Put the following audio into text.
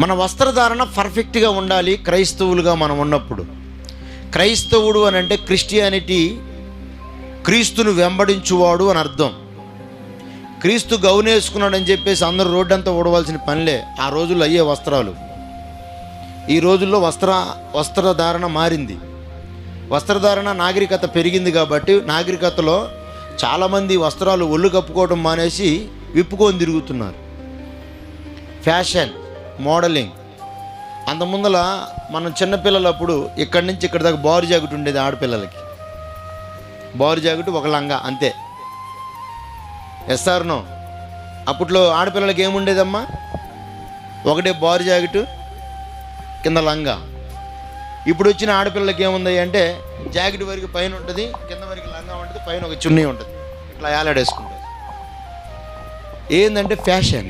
మన వస్త్రధారణ పర్ఫెక్ట్గా ఉండాలి క్రైస్తవులుగా మనం ఉన్నప్పుడు. క్రైస్తవుడు అని అంటే క్రిస్టియానిటీ క్రీస్తును వెంబడించువాడు అని అర్థం. క్రీస్తు గౌనేసుకున్నాడని చెప్పేసి అందరూ రోడ్డంతా ఊడవలసిన పనిలే ఆ రోజుల్లో అయ్యే వస్త్రాలు. ఈ రోజుల్లో వస్త్ర వస్త్రధారణ మారింది. వస్త్రధారణ నాగరికత పెరిగింది కాబట్టి నాగరికతలో చాలామంది వస్త్రాలు ఒళ్ళు కప్పుకోవడం మానేసి విప్పుకొని తిరుగుతున్నారు. Fashion modelling. అంత ముందల మనం చిన్నపిల్లలప్పుడు ఇక్కడి నుంచి ఇక్కడి దాకా బారు జాకెట్ ఉండేది ఆడపిల్లలకి. బారు జాకెట్ ఒక లంగా అంతే. ఎస్ఆర్నో అప్పట్లో ఆడపిల్లలకి ఏముండేదమ్మా ఒకటే బారు జాకెట్ కింద లంగా. ఇప్పుడు వచ్చిన ఆడపిల్లలకి ఏముంది అంటే జాకెట్ వరకు పైన ఉంటుంది కింద వరకు లంగా ఉంటుంది పైన ఒక చున్నీ ఉంటుంది. ఇట్లా యాలాడేసుకుంటుంది ఏంటంటే ఫ్యాషన్.